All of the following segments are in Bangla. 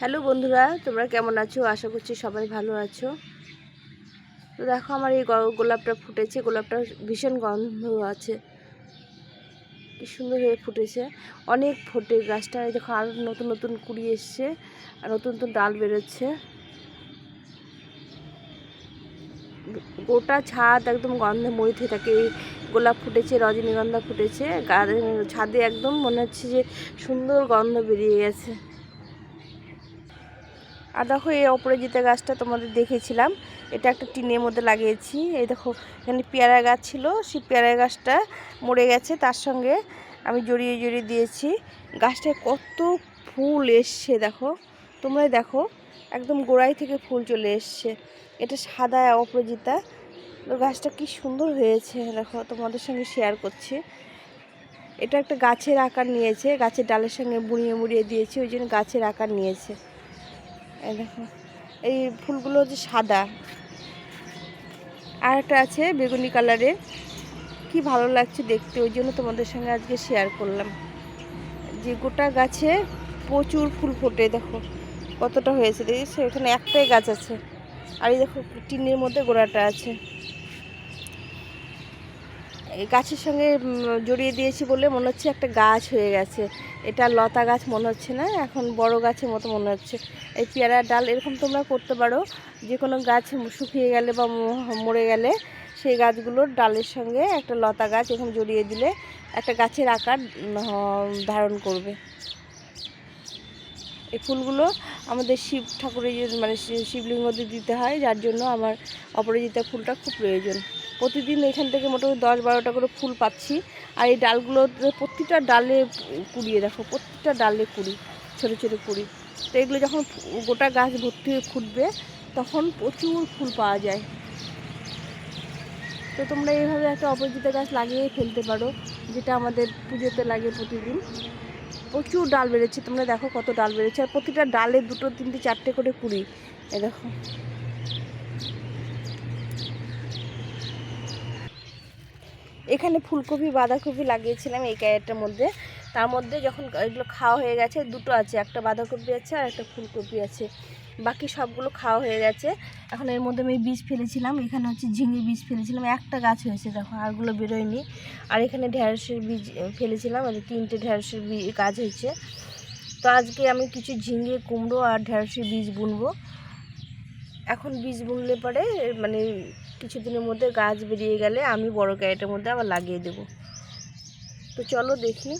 হ্যালো বন্ধুরা, তোমরা কেমন আছো? আশা করছি সবাই ভালো আছো। তো দেখো, আমার এই গোলাপটা ফুটেছে। গোলাপটা ভীষণ গন্ধ আছে। কি সুন্দর হয়ে ফুটেছে। অনেক ফোটে গাছটা। দেখো আরও নতুন নতুন কুড়ি এসছে আর নতুন নতুন ডাল বেরোচ্ছে। গোটা ছাদ একদম গন্ধে মরিত থাকে। এই গোলাপ ফুটেছে, রজনীগন্ধা ফুটেছে। ছাদে একদম মনে হচ্ছে যে সুন্দর গন্ধ বেরিয়ে গেছে। আর দেখো, এই অপরাজিতা গাছটা তোমাদের দেখেছিলাম, এটা একটা টিনের মধ্যে লাগিয়েছি। এই দেখো, এখানে পেয়ারা গাছ ছিল, সেই পেয়ারা গাছটা মরে গেছে, তার সঙ্গে আমি জড়িয়ে জড়িয়ে দিয়েছি। গাছটায় কত ফুল এসছে, দেখো। তোমরাই দেখো, একদম গোড়াই থেকে ফুল চলে এসছে। এটা সাদা অপরাজিতা। গাছটা কি সুন্দর হয়েছে, দেখো, তোমাদের সঙ্গে শেয়ার করছি। এটা একটা গাছের আকার নিয়েছে, গাছের ডালের সঙ্গে বুড়িয়ে মুড়িয়ে দিয়েছি, ওই জন্য গাছের আকার নিয়েছে। এই দেখো, এই ফুলগুলো হচ্ছে সাদা। আর একটা আছে বেগুনি কালারের কি ভালো লাগছে দেখতে, ওই জন্য তোমাদের সঙ্গে আজকে শেয়ার করলাম। যে গোটা গাছে প্রচুর ফুল ফোটে দেখো, কতটা হয়েছে। দেখেছি? এখানে একটাই গাছ আছে। আর এই দেখো, টিনের মধ্যে গোড়াটা আছে। গাছের সঙ্গে জড়িয়ে দিয়েছি বলে মনে হচ্ছে একটা গাছ হয়ে গেছে। এটা লতা গাছ মনে হচ্ছে না, এখন বড় গাছের মতো মনে হচ্ছে। এই পেয়ারা ডাল এরকম তোমরা করতে পারো যে কোনো গাছ শুকিয়ে গেলে বা মরে গেলে সেই গাছগুলোর ডালের সঙ্গে একটা লতা গাছ এরকম জড়িয়ে দিলে একটা গাছের আকার ধারণ করবে। এই ফুলগুলো আমাদের শিব ঠাকুরের মানে শিবলিঙ্গতে দিতে হয়, যার জন্য আমার অপরাজিতা ফুলটা খুব প্রয়োজন। প্রতিদিন এখান থেকে মোটামুটি দশ বারোটা করে ফুল পাচ্ছি। আর এই ডালগুলো প্রতিটা ডালে কুড়িয়ে, দেখো প্রত্যেকটা ডালে কুড়ি, ছোটো ছোটো কুড়ি। তো এগুলো যখন গোটা গাছ ভর্তি হয়ে ফুটবে, তখন প্রচুর ফুল পাওয়া যায়। তো তোমরা এইভাবে একটা অপরাজিতা গাছ লাগিয়ে ফেলতে পারো, যেটা আমাদের পুজোতে লাগে প্রতিদিন। প্রচুর ডাল বেড়েছে, তোমরা দেখো কত ডাল বেড়েছে। আর প্রতিটা ডালে দুটো, তিনটে, চারটে করে কুড়ি, এ দেখো। এখানে ফুলকপি, বাঁধাকপি লাগিয়েছিলাম এই ক্যারেটটার মধ্যে। তার মধ্যে যখন এগুলো খাওয়া হয়ে গেছে, দুটো আছে, একটা বাঁধাকপি আছে আর একটা ফুলকপি আছে। বাকি সবগুলো খাওয়া হয়ে গেছে। এখন এর মধ্যে আমি বীজ ফেলেছিলাম, এখানে হচ্ছে ঝিঙে বীজ ফেলেছিলাম, একটা গাছ হয়েছে দেখো, আরগুলো বেরোয়নি। আর এখানে ঢ্যাঁড়সের বীজ ফেলেছিলাম আর তিনটে ঢ্যাঁড়সের গাছ হয়েছে। তো আজকে আমি কিছু ঝিঙে, কুমড়ো আর ঢ্যাঁড়সের বীজ বুনবো। এখন বীজ বুনলে পরে মানে কিছুদিনের মধ্যে গাছ বেরিয়ে গেলে আমি বড় ক্যারেটের মধ্যে আবার লাগিয়ে দেব। তো চলো দেখি।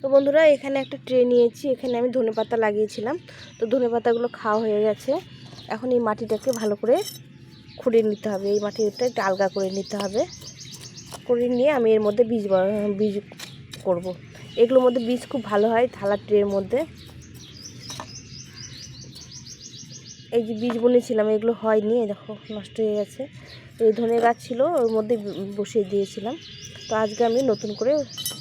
তো বন্ধুরা, এখানে একটা ট্রে নিয়েছি, এখানে আমি ধনেপাতা লাগিয়েছিলাম। তো ধনেপাতাগুলো খাওয়া হয়ে গেছে। এখন এই মাটিটাকে ভালো করে খুঁড়ে নিতে হবে। এই মাটিটা একটু আলগা করে নিতে হবে। করে নিয়ে আমি এর মধ্যে বীজ বীজ করব। এগুলোর মধ্যে বীজ খুব ভালো হয় থালা ট্রের মধ্যে। এই যে বীজ বুনেছিলাম, এগুলো হয়নি দেখো, নষ্ট হয়ে গেছে। এই ধনে গাছ ছিল, ওর মধ্যে বসিয়ে দিয়েছিলাম। তো আজকে আমি নতুন করে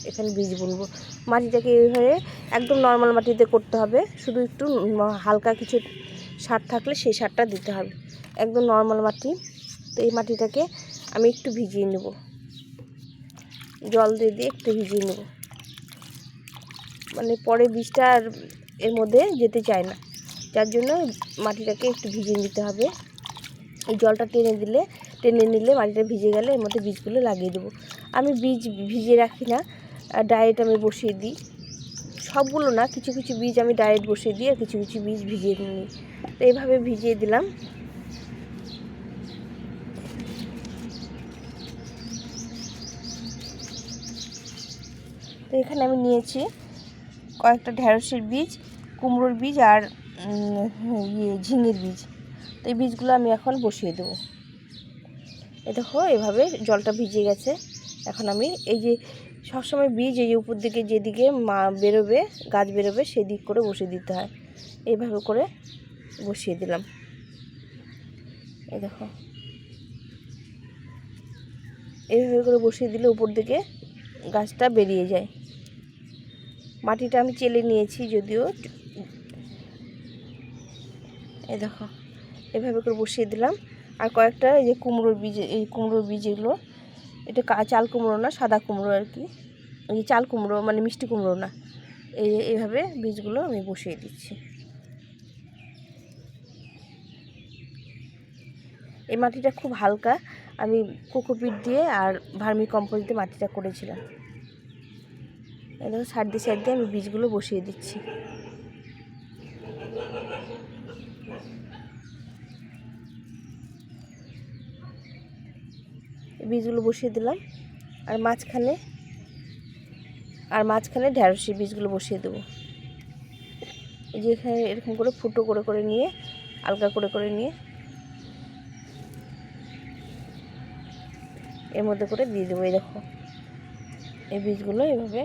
এখানে বীজ বুনবো। মাটিটাকে এইভাবে একদম নর্মাল মাটিতে করতে হবে। শুধু একটু হালকা কিছু সার থাকলে সেই সারটা দিতে হবে। একদম নর্মাল মাটি। তো এই মাটিটাকে আমি একটু ভিজিয়ে নেব। জল দিয়ে দিয়ে একটু ভিজিয়ে নেব। মানে পরে বীজটা আর এর মধ্যে যেতে চায় না। যার জন্য মাটিটাকে একটু ভিজিয়ে নিতে হবে। এই জলটা টেনে দিলে, টেনে নিলে মাটিটা ভিজে গেলে এর মধ্যে বীজগুলো লাগিয়ে দেবো। আমি বীজ ভিজিয়ে রাখি না ডাইরেক্ট আমি বসিয়ে দিই। সবগুলো না, কিছু কিছু বীজ আমি ডাইরেক্ট বসিয়ে দিই আর কিছু কিছু বীজ ভিজিয়ে নিই। তো এইভাবে ভিজিয়ে দিলাম। তো এখানে আমি নিয়েছি কয়েকটা ঢ্যাঁড়সের বীজ, কুমড়োর বীজ আর ইয়ে ঝিঙের বীজ। তো এই বীজগুলো আমি এখন বসিয়ে দেবো। এ দেখো, এভাবে জলটা ভিজে গেছে। এখন আমি এই যে সবসময় বীজ এই উপর দিকে যেদিকে মা বেরোবে, গাছ বেরোবে সেই দিক করে বসিয়ে দিতে হয়। এইভাবে করে বসিয়ে দিলাম। এ দেখো। এইভাবে করে বসিয়ে দিলে উপর দিকে গাছটা বেরিয়ে যায়। মাটিটা আমি চেলে নিয়েছি যদিও এই দেখো, এভাবে করে বসিয়ে দিলাম। আর কয়েকটা এই যে কুমড়োর বীজ, এই কুমড়োর বীজ এগুলো এটা চাল কুমড়ো না, সাদা কুমড়ো আর কি। এই চাল কুমড়ো মানে মিষ্টি কুমড়ো না। এই, এইভাবে বীজগুলো আমি বসিয়ে দিচ্ছি। এই মাটিটা খুব হালকা। আমি কোকোপিট দিয়ে আর ভার্মি কম্পোজ দিয়ে মাটিটা করেছিলাম। এরকম সার দিয়ে সার দিয়ে আমি বীজগুলো বসিয়ে দিচ্ছি। বীজগুলো বসিয়ে দিলাম। আর মাঝখানে আর মাঝখানে ঢ্যাঁড়সের বীজগুলো বসিয়ে দেবো। যেখানে এরকম করে ফুটো করে করে নিয়ে, আলগা করে করে নিয়ে এর মধ্যে করে দিয়ে দেবো। এই দেখো, এই বীজগুলো এভাবে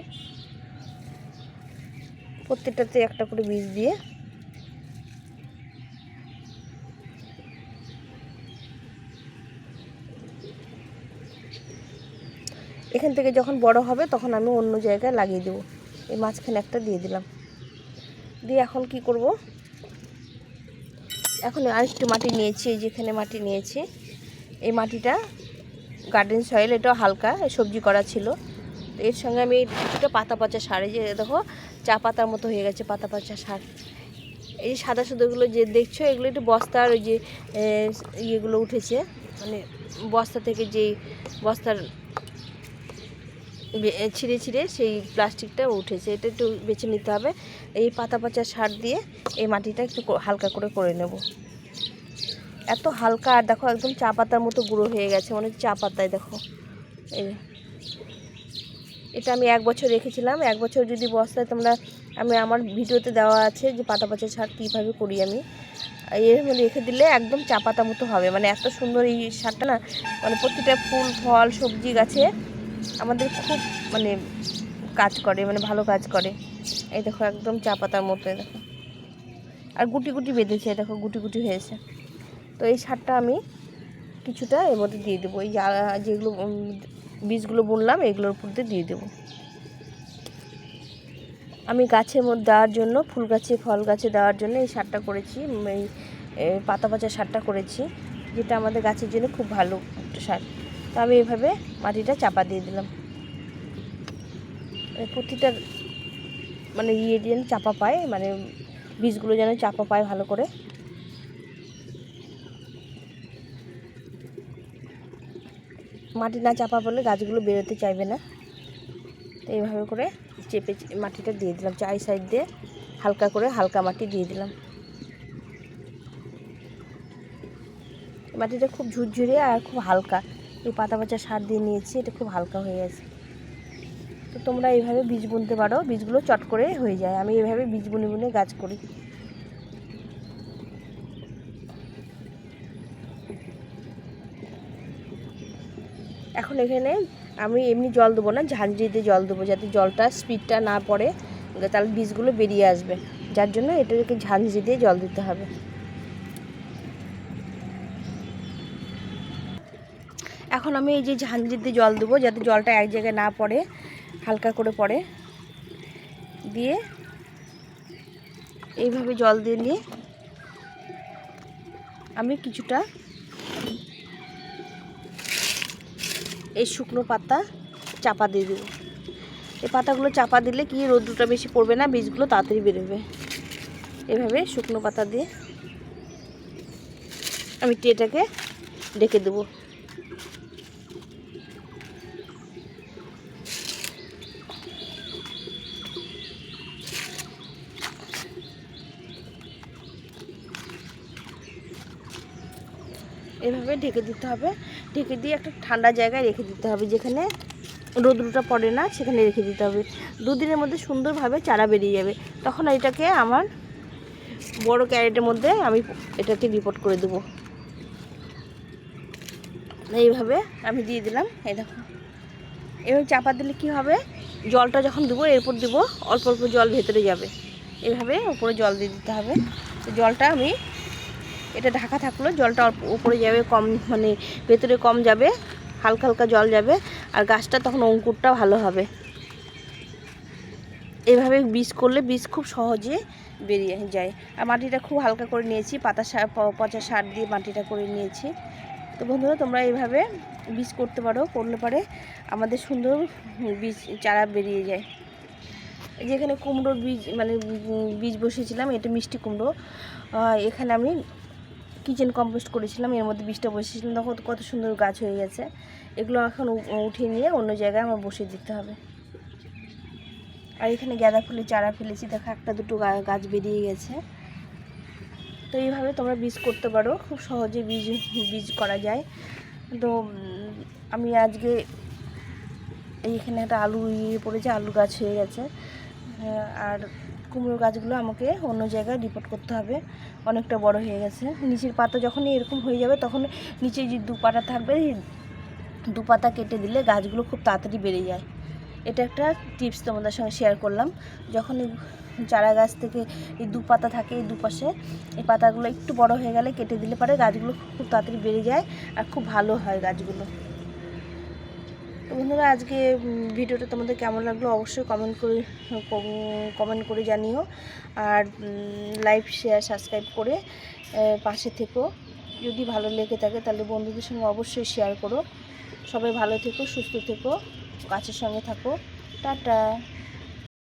প্রত্যেকটাতে একটা করে বীজ দিয়ে এখান থেকে যখন বড় হবে তখন আমি অন্য জায়গায় লাগিয়ে দেবো। এই মাঝখানে একটা দিয়ে দিলাম। দিয়ে এখন কি করব? এখন আরেকটু মাটি নিয়েছি, এই যেখানে মাটি নিয়েছি। এই মাটিটা গার্ডেন সয়েল এটাও হালকা, সবজি করা ছিল। তো এর সঙ্গে আমি কিছুটা পাতা পচা সার, এই যে দেখো, চা পাতার মতো হয়ে গেছে পাতা পচা সার। এই যে সাদা সাদাগুলো যে দেখছ, এগুলো একটু বস্তার ওই যে ইয়েগুলো উঠেছে। মানে বস্তা থেকে যেই বস্তার ছিঁড়ে ছিঁড়ে সেই প্লাস্টিকটা উঠেছে। এটা একটু বেছে নিতে হবে। এই পাতা পচা সার দিয়ে এই মাটিটা একটু হালকা করে করে নেব। এত হালকা, আর দেখো একদম চা পাতার মতো গুঁড়ো হয়ে গেছে মানে চা পাতায়, দেখো। এটা আমি এক বছর রেখেছিলাম। এক বছর যদি বস্তায় তোমরা, আমি আমার ভিডিওতে দেওয়া আছে যে পাতা পচা সার কীভাবে করি আমি। এর রেখে দিলে একদম চা পাতা মতো হবে। মানে এত সুন্দর এই সারটা না মানে প্রতিটা ফুল, ফল, সবজি গাছে আমাদের খুব মানে কাজ করে মানে ভালো কাজ করে। এই দেখো, একদম চা পাতার মতো দেখো। আর গুটি গুটি বেঁধেছে দেখো, গুটি গুটি হয়েছে। তো এই সারটা আমি কিছুটা এর মধ্যে দিয়ে দেবো। এই যেগুলো বীজগুলো বুনলাম, এগুলোর উপর দিয়ে দিয়ে দেবো। আমি গাছের মধ্যে দেওয়ার জন্য, ফুল গাছে, ফল গাছে দেওয়ার জন্য এই সারটা করেছি এই পাতা পচা সারটা করেছি, যেটা আমাদের গাছের জন্য খুব ভালো একটা সার। তো আমি এইভাবে মাটিটা চাপা দিয়ে দিলাম। মানে প্রতিটা মানে ইয়ে যেন চাপা পায় মানে বীজগুলো যেন চাপা পায় ভালো করে। মাটি না চাপা পড়লে গাছগুলো বেরোতে চাইবে না। তো এইভাবে করে চেপে মাটিটা দিয়ে দিলাম। চাই সাইড দিয়ে হালকা করে হালকা মাটি দিয়ে দিলাম। মাটিটা খুব ঝুরঝুরে আর খুব হালকা। পাতা পচা সার দিয়ে নিয়েছি, এটা খুব হালকা হয়ে গেছে। তো তোমরা এইভাবে বীজ বুনতে পারো, বীজগুলো চট করে হয়ে যায়। আমি এইভাবে বীজ বুনে বুনে গাছ করি। এখন এখানে আমি এমনি জল দেবো না, ঝাঁঝরি দিয়ে জল দেবো, যাতে জলটা স্পিডটা না পড়ে, তাহলে বীজগুলো বেরিয়ে আসবে। যার জন্য এটাকে ঝাঁঝরি দিয়ে জল দিতে হবে। এখন আমি এই যে দিয়ে জল দেবো যাতে জলটা এক জায়গায় না পড়ে, হালকা করে পড়ে। দিয়ে এইভাবে জল দিয়ে নিয়ে আমি কিছুটা এই শুকনো পাতা চাপা দিয়ে দেবো। এই পাতাগুলো চাপা দিলে কি রোদ্রটা বেশি পড়বে না, বীজগুলো তাড়াতাড়ি বেরোবে। এভাবে শুকনো পাতা দিয়ে আমি টেটাকে ডেকে দেবো। এভাবে ঢেকে দিতে হবে। ঢেকে দিয়ে একটা ঠান্ডা জায়গায় রেখে দিতে হবে, যেখানে রোদ্রুটা পড়ে না, সেখানে রেখে দিতে হবে। দুদিনের মধ্যে সুন্দরভাবে চারা বেরিয়ে যাবে। তখন এটাকে আমার বড় ক্যারেটের মধ্যে আমি এটাকে রিপোর্ট করে দেবো। এইভাবে আমি দিয়ে দিলাম, এই দেখো। এভাবে চাপা দিলে কি হবে? জলটা যখন দেবো, এরপর দেবো, অল্প অল্প জল ভেতরে যাবে। এভাবে উপরে জল দিয়ে দিতে হবে। জলটা আমি এটা ঢাকা থাকল, জলটা উপরে যাবে, কম মানে ভেতরে কম যাবে, হালকা হালকা জল যাবে, আর গাছটা তখন অঙ্কুরটা ভালো হবে। এভাবে বীজ করলে বীজ খুব সহজে বেরিয়ে যায়। আর মাটিটা খুব হালকা করে নিয়েছি, পাতা সার পচা সার দিয়ে মাটিটা করে নিয়েছি। তো বন্ধুরা, তোমরা এইভাবে বীজ করতে পারো, করলে পরে আমাদের সুন্দর বীজ, চারা বেরিয়ে যায়। যেখানে কুমড়োর বীজ মানে বীজ বসিয়েছিলাম, এটা মিষ্টি কুমড়ো। এখানে আমি কিচেন কম্পোস্ট করেছিলাম, এর মধ্যে বীজটা বসিয়েছিলাম। তখন কত সুন্দর গাছ হয়ে গেছে। এগুলো এখন উঠিয়ে নিয়ে অন্য জায়গায় আমার বসিয়ে দিতে হবে। আর এখানে গাঁদা ফুলের চারা ফেলেছি, দেখো একটা দুটো গাছ বেরিয়ে গেছে। তো এইভাবে তোমরা বীজ করতে পারো, খুব সহজে বীজ বীজ করা যায়। তো আমি আজকে এই এখানে একটা আলু ইয়ে পড়েছে, আলু গাছ হয়ে গেছে। আর কুমড়ো গাছগুলো আমাকে অন্য জায়গায় রিপোর্ট করতে হবে। অনেকটা বড় হয়ে গেছে। নিচের পাতা যখনই এরকম হয়ে যাবে, তখন নিচে যে দু পাতা থাকবে এই দু পাতা কেটে দিলে গাছগুলো খুব তাড়াতাড়ি বেড়ে যায়। এটা একটা টিপস তোমাদের সঙ্গে শেয়ার করলাম। যখন চারা গাছ থেকে এই দু পাতা থাকে এই দুপাশে, এই পাতাগুলো একটু বড় হয়ে গেলে কেটে দিলে পারে গাছগুলো খুব তাড়াতাড়ি বেড়ে যায় আর খুব ভালো হয় গাছগুলো। বন্ধুরা, আজকে ভিডিওটা তোমাদের কেমন লাগল অবশ্যই কমেন্ট করে কমেন্ট করে জানিও। আর লাইভ শেয়ার সাবস্ক্রাইব করে পাশে থেকো। যদি ভালো লেগে থাকে তাহলে বন্ধুদের সঙ্গে অবশ্যই শেয়ার করো। সবাই ভালো থেকো, সুস্থ থেকো, কাছের সঙ্গে থাকো। টাটা।